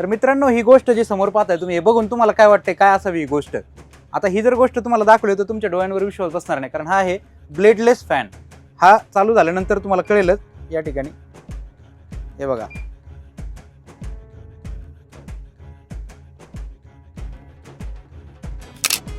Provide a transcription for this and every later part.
तर मित्रांनो ही गोष्ट जी समोर पाहताय तुम्ही हे बघून तुम्हाला काय वाटते काय असावी ही गोष्ट? आता ही जर गोष्ट तुम्हाला दाखवली तर तुमच्या डोळ्यांवर विश्वास बसणार नाही कारण हा आहे ब्लेडलेस फॅन. हा चालू झाल्यानंतर तुम्हाला कळेलच या ठिकाणी. हे बघा.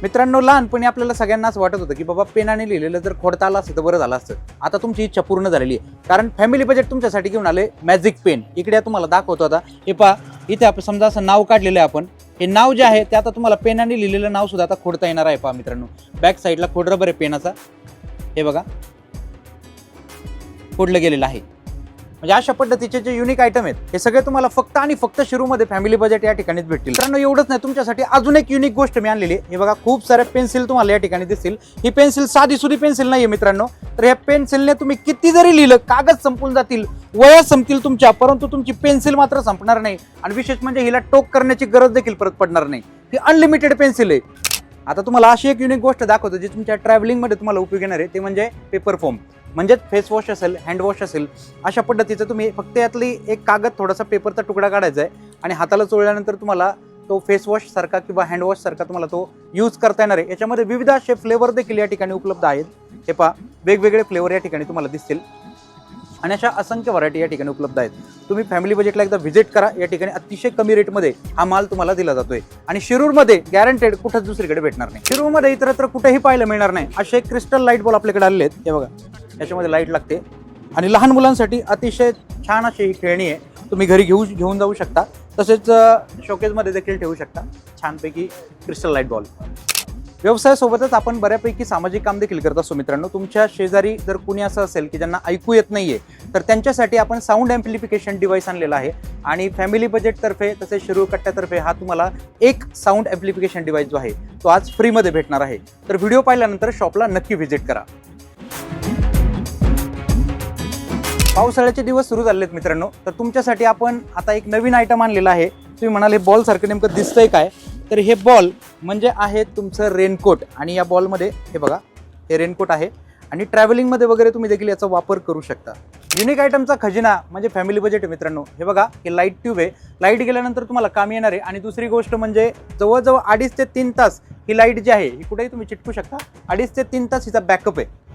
मित्रांनो लहानपणी आपल्याला सगळ्यांनाच वाटत होतं की बाबा पेनाने लिहिलेलं जर खोडता आलं असतं तर बरं झालं असतं. आता तुमची इच्छा पूर्ण झालेली आहे. कारण फॅमिली बजेट तुमच्यासाठी घेऊन आले मॅजिक पेन इकडे तुम्हाला दाखवतो आता. हे पहा इथे आपण समजा असं नाव काढलेलं आहे आपण. हे नाव जे आहे ते आता तुम्हाला पेनाने लिहिलेलं नाव सुद्धा आता खोडता येणार आहे पहा मित्रांनो. बॅक साईडला खोड रबर आहे पेनाचा. हे बघा. खोडलं गेलेलं आहे. म्हणजे अशा पद्धतीचे जे युनिक आयटम आहेत हे सगळे तुम्हाला फक्त आणि फक्त शिरूमध्ये फॅमिली बजेट या ठिकाणीच भेटतील. कारण एवढंच नाही तुमच्यासाठी अजून एक युनिक गोष्ट मी आणलेली हे बघा खूप साऱ्या पेन्सिल तुम्हाला या ठिकाणी दिसतील. ही पेन्सिल साधी सुधी पेन्सिल नाहीये मित्रांनो. तर ह्या पेन्सिलने तुम्ही किती जरी लिहिलं कागद संपून जातील वया संपतील तुमच्या परंतु तुमची पेन्सिल मात्र संपणार नाही. आणि विशेष म्हणजे हिला टोक करण्याची गरज देखील परत पडणार नाही. ही अनलिमिटेड पेन्सिल आहे. आता तुम्हाला अशी एक युनिक गोष्ट दाखवतो जी तुमच्या ट्रॅव्हलिंगमध्ये तुम्हाला उपयोग येणार आहे. ते म्हणजे पेपर फॉर्म म्हणजेच फेसवॉश असेल हँडवॉश असेल अशा पद्धतीचं तुम्ही फक्त यातली एक कागद थोडासा पेपरचा तुकडा काढायचा आहे आणि हाताला चोळल्यानंतर तुम्हाला तो फेसवॉश सारखा किंवा हँडवॉश सारखा तुम्हाला तो यूज करता येणार आहे. याच्यामध्ये विविध असे फ्लेवर देखील या ठिकाणी उपलब्ध आहेत. हे पहा वेगवेगळे फ्लेवर या ठिकाणी तुम्हाला दिसतील. आणि अशा असंख्य व्हरायटी या ठिकाणी उपलब्ध आहेत. तुम्ही फॅमिली बजेटला एकदा व्हिजिट करा. या ठिकाणी अतिशय कमी रेटमध्ये हा माल तुम्हाला दिला जातोय. आणि शिरूरमध्ये गॅरंटेड कुठंच दुसरीकडे भेटणार नाही. शिरूरमध्ये इतरत्र कुठेही पाहायला मिळणार नाही. असे क्रिस्टल लाइट बॉल आपल्याकडे आलेले आहेत. हे बघा. याच्यामध्ये लाइट लागते. आणि लहान मुलांसाठी अतिशय छान अशी ही खेळणी आहे. तुम्ही घरी घेऊ घेऊन जाऊ शकता. तसेच शोकेजमध्ये देखील ठेवू शकता. छानपैकी क्रिस्टल लाइट बॉल व्यवसायासोबतच आपण बऱ्यापैकी सामाजिक काम देखील करत असतो मित्रांनो. तुमच्या शेजारी जर कुणी असं असेल की ज्यांना ऐकू येत नाहीये तर त्यांच्यासाठी आपण साऊंड ॲम्प्लिफिकेशन डिव्हाइस आणलेला आहे. आणि फॅमिली बजेटतर्फे तसेच शिरूर कट्ट्यातर्फे हा तुम्हाला एक साऊंड ॲम्प्लिफिकेशन डिव्हाइस जो आहे तो आज फ्रीमध्ये भेटणार आहे. तर व्हिडिओ पाहिल्यानंतर शॉपला नक्की व्हिजिट करा. पावसाळ्याचे दिवस सुरू झाले आहेत मित्रांनो. तर तुमच्यासाठी आपण आता एक नवीन आयटम आणलेला आहे. तुम्ही म्हणाले बॉल सारखं नेमकं दिसतंय काय? तर हे बॉल म्हणजे आहे तुमचं रेनकोट. आणि या बॉलमध्ये हे बघा हे रेनकोट आहे. आणि ट्रॅव्हलिंगमध्ये वगैरे तुम्ही देखील याचा वापर करू शकता. युनिक आयटमचा खजिना म्हणजे फॅमिली बजेट मित्रांनो. हे बघा हे लाइट ट्यूब आहे. लाइट गेल्यानंतर तुम्हाला काम येणार आहे. आणि दुसरी गोष्ट म्हणजे जवळजवळ अडीच ते तीन तास ही लाइट जी आहे ही कुठेही तुम्ही चिटकू शकता. अडीच ते तीन तास हिचा बॅकअप आहे.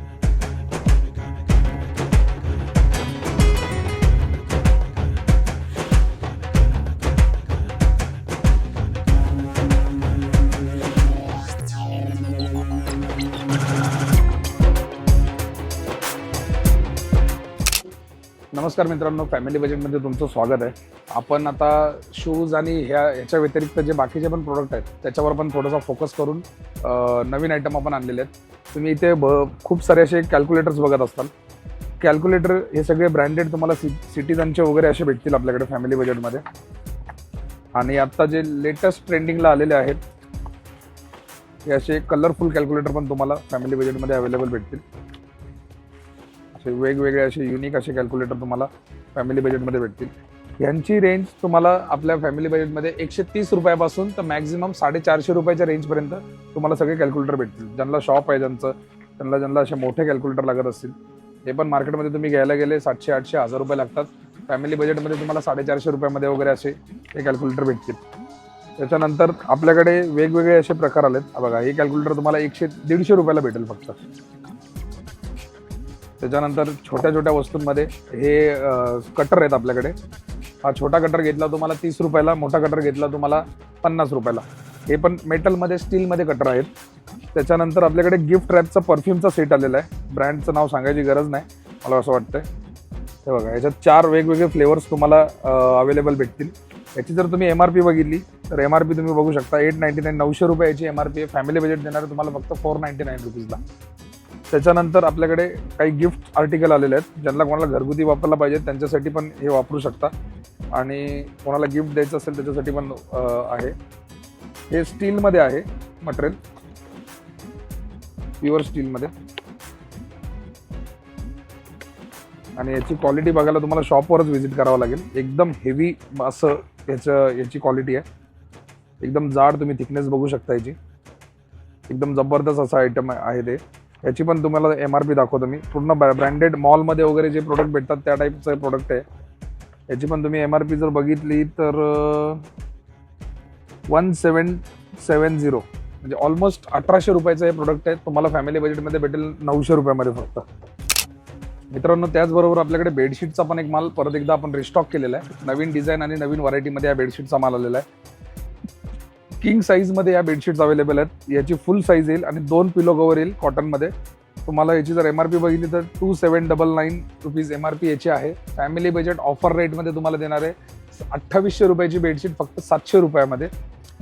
नमस्कार मित्रांनो फॅमिली बजेटमध्ये तुमचं स्वागत आहे. आपण आता शूज आणि ह्या ह्याच्या व्यतिरिक्त जे बाकीचे पण प्रोडक्ट आहेत त्याच्यावर पण थोडासा फोकस करून नवीन आयटम आपण आणलेले आहेत. तुम्ही इथे ब खूप सारे असे कॅल्क्युलेटर्स बघत असताल. कॅल्क्युलेटर हे सगळे ब्रँडेड तुम्हाला सि सिटीजनचे वगैरे असे भेटतील आपल्याकडे फॅमिली बजेटमध्ये आणि आत्ता जे लेटेस्ट ट्रेंडिंगला आलेले आहेत हे असे कलरफुल कॅल्क्युलेटर पण तुम्हाला फॅमिली बजेटमध्ये अवेलेबल भेटतील. असे वेगवेगळे असे युनिक असे कॅल्क्युलेटर तुम्हाला फॅमिली बजेटमध्ये भेटतील. यांची रेंज तुम्हाला आपल्या फॅमिली बजेटमध्ये एकशे तीस रुपयापासून तर मॅक्झिमम साडेचारशे रुपयाच्या रेंजपर्यंत तुम्हाला सगळे कॅल्क्युलेटर भेटतील. ज्यांना शॉप आहे ज्यांचं त्यांना ज्यांना असे मोठे कॅल्क्युलेटर लागत असतील ते पण मार्केटमध्ये तुम्ही घ्यायला गेले सातशे आठशे हजार रुपये लागतात. फॅमिली बजेटमध्ये तुम्हाला साडेचारशे रुपयामध्ये वगैरे असे हे कॅल्क्युलेटर भेटतील. त्याच्यानंतर आपल्याकडे वेगवेगळे असे प्रकार आलेत. बघा हे कॅल्क्युलेटर तुम्हाला एकशे दीडशे रुपयाला भेटेल फक्त. त्याच्यानंतर छोट्या छोट्या वस्तूंमध्ये हे कटर आहेत आपल्याकडे. हा छोटा कटर घेतला तुम्हाला तीस रुपयाला मोठा कटर घेतला तुम्हाला पन्नास रुपयाला. हे पण मेटलमध्ये स्टीलमध्ये कटर आहेत. त्याच्यानंतर आपल्याकडे गिफ्ट रॅपचा परफ्यूमचा सेट आलेला आहे. ब्रँडचं नाव सांगायची गरज नाही. मला असं वाटतंय. हे बघा याच्यात चार वेगवेगळे फ्लेवर्स तुम्हाला अवेलेबल भेटतील. याची जर तुम्ही एम आर पी बघितली तर एम आर पी तुम्ही बघू शकता. एट नाईन्टी नाईन नऊशे रुपये याची एम आर पी आहे. फॅमिली बजेट देणार तुम्हाला फक्त फोर नाईन्टी नाईन रुपीजला त्याच्यानंतर आपल्याकडे काही गिफ्ट आर्टिकल आलेले आहेत ज्यांना कोणाला घरगुती वापरला पाहिजे त्यांच्यासाठी पण हे वापरू शकता. आणि कोणाला गिफ्ट द्यायचं असेल त्याच्यासाठी पण आहे. हे स्टीलमध्ये आहे मटेरियल प्युअर स्टीलमध्ये आणि याची क्वालिटी बघायला तुम्हाला शॉपवरच व्हिजिट करावं लागेल. एकदम हेवी असं याचं याची क्वालिटी आहे. एकदम जाड तुम्ही थिकनेस बघू शकता याची. एकदम जबरदस्त असं आयटम आहे ते. याची पण तुम्हाला एम आर पी दाखवतो मी. पूर्ण ब्रँडेड मॉलमध्ये वगैरे जे प्रोडक्ट भेटतात त्या टाईपचं प्रोडक्ट आहे. याची पण तुम्ही एम आर पी जर बघितली तर वन सेवन सेवन झिरो म्हणजे ऑलमोस्ट अठराशे रुपयाचं हे प्रोडक्ट आहे. तुम्हाला फॅमिली बजेटमध्ये भेटेल नऊशे रुपयामध्ये फक्त. मित्रांनो त्याचबरोबर आपल्याकडे बेडशीटचा पण एक माल परत एकदा आपण रिस्टॉक केलेला आहे. नवीन डिझाईन आणि नवीन व्हरायटीमध्ये या बेडशीटचा माल आलेला आहे. किंग साईजमध्ये या बेडशीट्स अवेलेबल आहेत. याची फुल साईज येईल आणि दोन पिलो कवर येईल कॉटनमध्ये तुम्हाला याची जर एम आर पी बघितली तर two seven double nine rupees M R P याची आहे. फॅमिली बजेट ऑफर रेटमध्ये तुम्हाला देणार आहे. अठ्ठावीसशे रुपयाची बेडशीट फक्त सातशे रुपयामध्ये.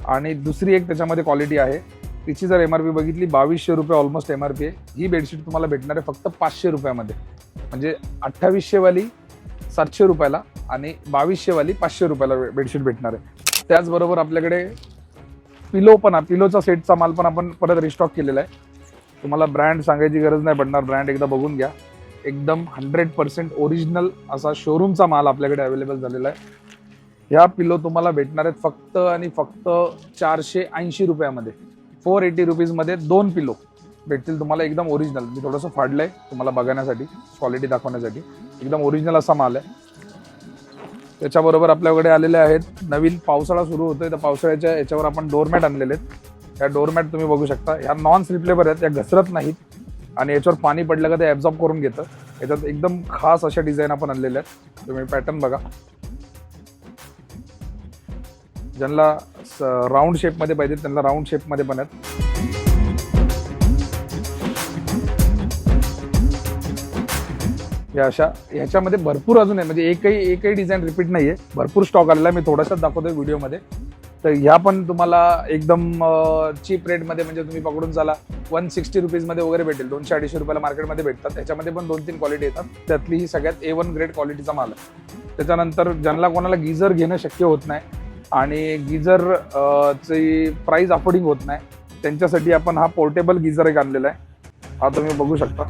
आणि दुसरी एक त्याच्यामध्ये क्वालिटी आहे. तिची जर एम आर पी बघितली बावीसशे रुपये ऑलमोस्ट एम आर पी आहे. ही बेडशीट तुम्हाला भेटणार आहे फक्त पाचशे रुपयामध्ये. म्हणजे अठ्ठावीसशेवाली सातशे रुपयाला आणि बावीसशेवाली पाचशे रुपयाला बेडशीट भेटणार आहे. त्याचबरोबर आपल्याकडे पिलो पण पिलोचा सेटचा माल पण आपण परत रिस्टॉक केलेला आहे. तुम्हाला ब्रँड सांगायची गरज नाही पडणार ब्रँड एकदा बघून घ्या. एकदम हंड्रेड पर्सेंट ओरिजिनल असा शोरूमचा माल आपल्याकडे अवेलेबल झालेला आहे. ह्या पिलो तुम्हाला भेटणार आहेत फक्त आणि फक्त चारशे ऐंशी रुपयामध्ये. फोर एटी रुपीजमध्ये दोन पिलो भेटतील तुम्हाला एकदम ओरिजिनल मी थोडंसं फाडलं आहे तुम्हाला बघण्यासाठी क्वालिटी दाखवण्यासाठी. एकदम ओरिजिनल असा माल आहे. त्याच्याबरोबर आपल्याकडे आलेले आहेत. नवीन पावसाळा सुरू होतोय. तर पावसाळ्याच्या याच्यावर आपण डोरमॅट आणलेले आहेत. या डोरमॅट तुम्ही बघू शकता. ह्या नॉन स्लिपलेबर आहेत. या घसरत नाहीत. आणि याच्यावर पाणी पडलं का ते ॲब्झॉर्ब करून घेतं. याच्यात एकदम खास अशा डिझाईन आपण आणलेल्या आहेत. तुम्ही पॅटर्न बघा. ज्यांना राऊंड शेपमध्ये पाहिजे त्यांना राऊंड शेपमध्ये पण आहेत. या अशा ह्याच्यामध्ये भरपूर अजून आहे. म्हणजे एकही एकही डिझाईन रिपीट नाही आहे भरपूर स्टॉक आलेला आहे. मी थोडासाच दाखवतोय व्हिडिओमध्ये तर ह्या पण तुम्हाला एकदम चीप रेटमध्ये म्हणजे तुम्ही पकडून चाला. वन सिक्स्टी रुपीजमध्ये वगैरे भेटेल. दोनशे अडीचशे रुपयाला मार्केटमध्ये भेटतात. त्याच्यामध्ये पण दोन तीन क्वालिटी येतात. त्यातली ही सगळ्यात ए वन ग्रेड क्वालिटीचा माल आहे. त्याच्यानंतर ज्यांना कोणाला गिझर घेणं शक्य होत नाही आणि गिझर ची अफोर्डिंग होत नाही त्यांच्यासाठी आपण हा पोर्टेबल गिझर एक आणलेला आहे. हा तुम्ही बघू शकता.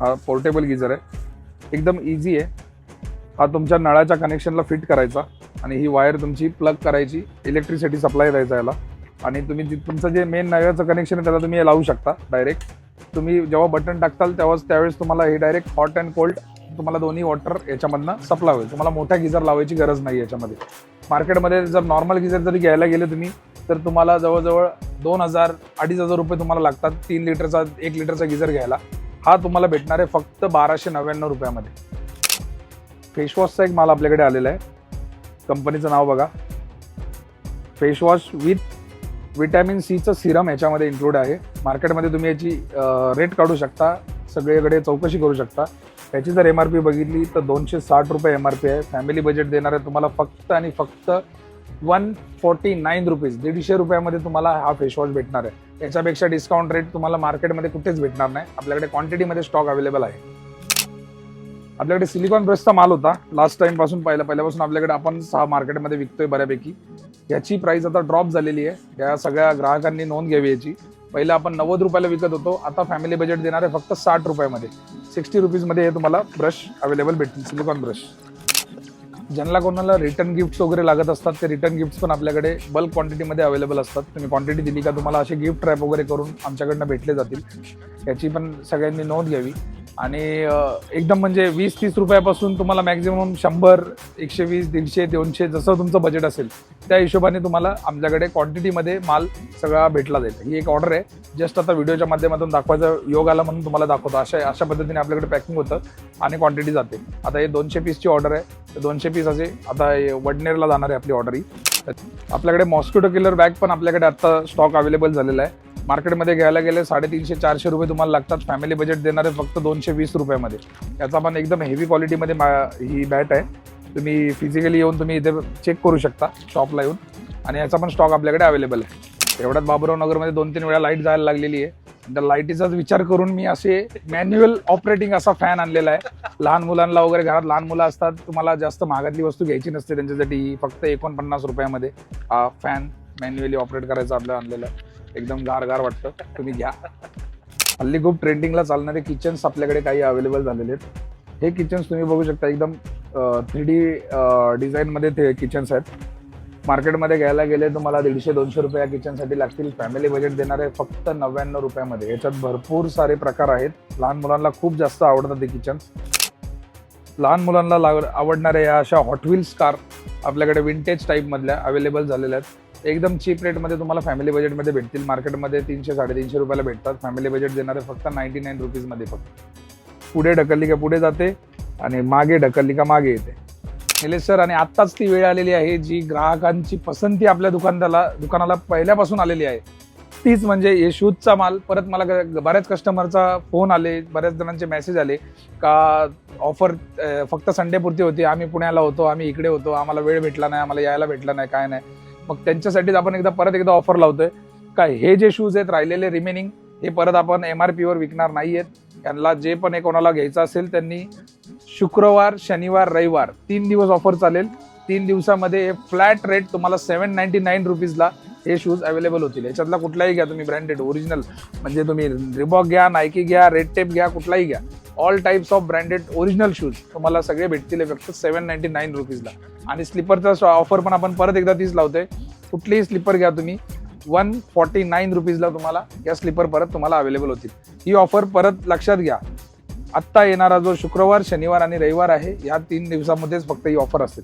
हा पोर्टेबल गिझर आहे. एकदम इझी आहे. हा तुमच्या नळाच्या कनेक्शनला फिट करायचा आणि ही वायर तुमची प्लग करायची इलेक्ट्रिसिटी सप्लाय द्यायचा याला. आणि तुम्ही तुमचं जे मेन नळाचं कनेक्शन आहे त्याला तुम्ही हे लावू शकता डायरेक्ट तुम्ही जेव्हा बटन टाकताल तेव्हाच त्यावेळेस तुम्हाला हे डायरेक्ट हॉट अँड कोल्ड तुम्हाला दोन्ही वॉटर याच्यामधनं सप्लाय होईल. तुम्हाला मोठा गिझर लावायची गरज नाही याच्यामध्ये. मार्केटमध्ये जर नॉर्मल गिझर जरी घ्यायला गेले तुम्ही तर तुम्हाला जवळजवळ दोन हजार अडीच हजार रुपये तुम्हाला लागतात तीन लिटरचा एक लिटरचा गिझर घ्यायला. हा तुम्हाला भेटणार आहे फक्त बाराशे नव्याण्णव रुपयामध्ये. फेसवॉशचा एक माल आपल्याकडे आलेला आहे. कंपनीचं नाव बघा. फेसवॉश विथ विटॅमिन सीचं सिरम याच्यामध्ये इन्क्लूड आहे. मार्केटमध्ये तुम्ही याची रेट काढू शकता. सगळीकडे चौकशी करू शकता. याची जर एम आर पी बघितली तर दोनशे साठ रुपये एम आर पी आहे. फॅमिली बजेट देणार आहे तुम्हाला फक्त आणि फक्त वन फोर्टी नाईन रुपीज दीडशे रुपयामध्ये तुम्हाला हा फेसवॉश भेटणार आहे. याच्यापेक्षा डिस्काउंट रेट तुम्हाला मार्केटमध्ये कुठेच भेटणार नाही. आपल्याकडे क्वांटिटीमध्ये स्टॉक अवेलेबल आहे. आपल्याकडे सिलिकॉन ब्रशचा माल होता. लास्ट टाइमपासून पहिल्या पहिल्यापासून आपल्याकडे आपण सहा मार्केटमध्ये विकतोय बऱ्यापैकी. याची प्राइस आता ड्रॉप झालेली आहे. या सगळ्या ग्राहकांनी नोंद घ्यावी याची. पहिला आपण नव्वद रुपयाला विकत होतो. आता फॅमिली बजेट देणार आहे फक्त साठ रुपयामध्ये. सिक्स्टी रुपीजमध्ये हे तुम्हाला ब्रश अवेलेबल भेटतील सिलिकॉन ब्रश ज्यांना कोणाला रिटर्न गिफ्ट्स वगैरे लागत असतात ते रिटर्न गिफ्ट्स पण आपल्याकडे बल्क क्वांटिटीमध्ये अवेलेबल असतात. तुम्ही क्वांटिटी दिली का तुम्हाला असे गिफ्ट रॅप वगैरे करून आमच्याकडनं भेटले जातील. याची पण सगळ्यांनी नोंद घ्यावी. आणि एकदम म्हणजे वीस तीस रुपयापासून तुम्हाला मॅक्झिमम शंभर एकशे वीस दीडशे दोनशे जसं तुमचं बजेट असेल त्या हिशोबाने तुम्हाला आमच्याकडे क्वांटिटीमध्ये माल सगळा भेटला जाईल. ही एक ऑर्डर आहे. जस्ट आता व्हिडिओच्या माध्यमातून दाखवायचा योग आला म्हणून तुम्हाला दाखवतो. अशा अशा पद्धतीने आपल्याकडे पॅकिंग होतं आणि क्वांटिटी जाते. आता हे दोनशे पीसची ऑर्डर आहे. तर दोनशे पीस असे आता हे वडनेरला जाणार आहे आपली ऑर्डर ही. आपल्याकडे मॉस्किटो किलर बॅग पण आपल्याकडे आत्ता स्टॉक अवेलेबल झालेला आहे. मार्केटमध्ये घ्यायला गेले साडेतीनशे चारशे रुपये तुम्हाला लागतात. फॅमिली बजेट देणारे फक्त दोनशे वीस रुपयामध्ये. याचा पण एकदम हेवी क्वालिटीमध्ये मा- ही बॅट आहे. तुम्ही फिजिकली येऊन तुम्ही इथे चेक करू शकता शॉपला येऊन. आणि याचा पण स्टॉक आपल्याकडे अवेलेबल आहे. एवढ्यात बाबुराव नगरमध्ये दोन तीन वेळा लाइट जायला लागलेली आहे. त्या लाईटीचाच विचार करून मी असे मॅन्युअल ऑपरेटिंग असा फॅन आणलेला आहे. लहान मुलांना वगैरे घरात लहान मुलं असतात तुम्हाला जास्त महागातली वस्तू घ्यायची नसते त्यांच्यासाठी. फक्त एकोणपन्नास रुपयामध्ये हा फॅन मॅन्युअली ऑपरेट करायचा आपल्याला आणलेला आहे. एकदम गार गार वाटतं. तुम्ही घ्या. हल्ली खूप ट्रेंडिंगला चालणारे किचन्स आपल्याकडे काही अवेलेबल झालेले आहेत. हे किचन्स तुम्ही बघू शकता. एकदम थ्री डी डिझाईनमध्ये ते किचन्स आहेत. मार्केटमध्ये घ्यायला गेले तुम्हाला दीडशे दोनशे रुपये या किचनसाठी लागतील. फॅमिली बजेट देणारे फक्त नव्याण्णव रुपयामध्ये. याच्यात भरपूर सारे प्रकार आहेत. लहान मुलांना खूप जास्त आवडतात ते किचन्स लहान मुलांना लाग आवडणाऱ्या या अशा हॉटव्हील्स कार आपल्याकडे विंटेज टाईपमधल्या अवेलेबल झालेल्या आहेत. एकदम चीप रेटमध्ये तुम्हाला फॅमिली बजेटमध्ये भेटतील. मार्केटमध्ये तीनशे साडेतीनशे रुपयाला भेटतात. फॅमिली बजेट देणारे फक्त नाईन्टी नाईन रुपीजमध्ये फक्त. पुढे ढकलली का पुढे जाते आणि मागे ढकलली का मागे येते. निलेश सर आणि आत्ताच ती वेळ आलेली आहे जी ग्राहकांची पसंती आपल्या दुकानाला दुकानाला पहिल्यापासून आलेली आहे. तीच म्हणजे हे शूजचा माल. परत मला बऱ्याच कस्टमरचा फोन आले बऱ्याच जणांचे मेसेज आले का ऑफर फक्त संडेपुरती होती. आम्ही पुण्याला होतो आम्ही इकडे होतो. आम्हाला वेळ भेटला नाही आम्हाला यायला भेटला नाही काय नाही. मग त्यांच्यासाठीच आपण एकदा परत एकदा ऑफर लावतोय. का हे जे शूज आहेत राहिलेले रिमेनिंग हे परत आपण एम आर पीवर विकणार नाही आहेत त्यांना जे पण हे कोणाला घ्यायचं असेल त्यांनी शुक्रवार शनिवार रविवार तीन दिवस ऑफर चालेल. तीन दिवसामध्ये हे फ्लॅट रेट तुम्हाला सेवन नाईन्टी नाईन रुपीजला हे शूज अवेलेबल होतील. याच्यातला कुठलाही घ्या तुम्ही ब्रँडेड ओरिजिनल म्हणजे तुम्ही रिबॉक घ्या नायकी घ्या रेड टेप घ्या कुठलाही घ्या. All types of branded original shoes तुम्हाला सगळे भेटतील फक्त सेवन नाईन्टी नाईन रुपीजला आणि स्लीपरचा ऑफर पण आपण परत एकदा तीच लावतोय. कुठलीही स्लीपर घ्या तुम्ही. वन फॉर्टी नाईन रुपीजला तुम्हाला या स्लीपर परत तुम्हाला अवेलेबल होतील. ही ऑफर परत लक्षात घ्या. आत्ता येणारा जो शुक्रवार शनिवार आणि रविवार आहे या तीन दिवसामध्येच फक्त ही ऑफर असते.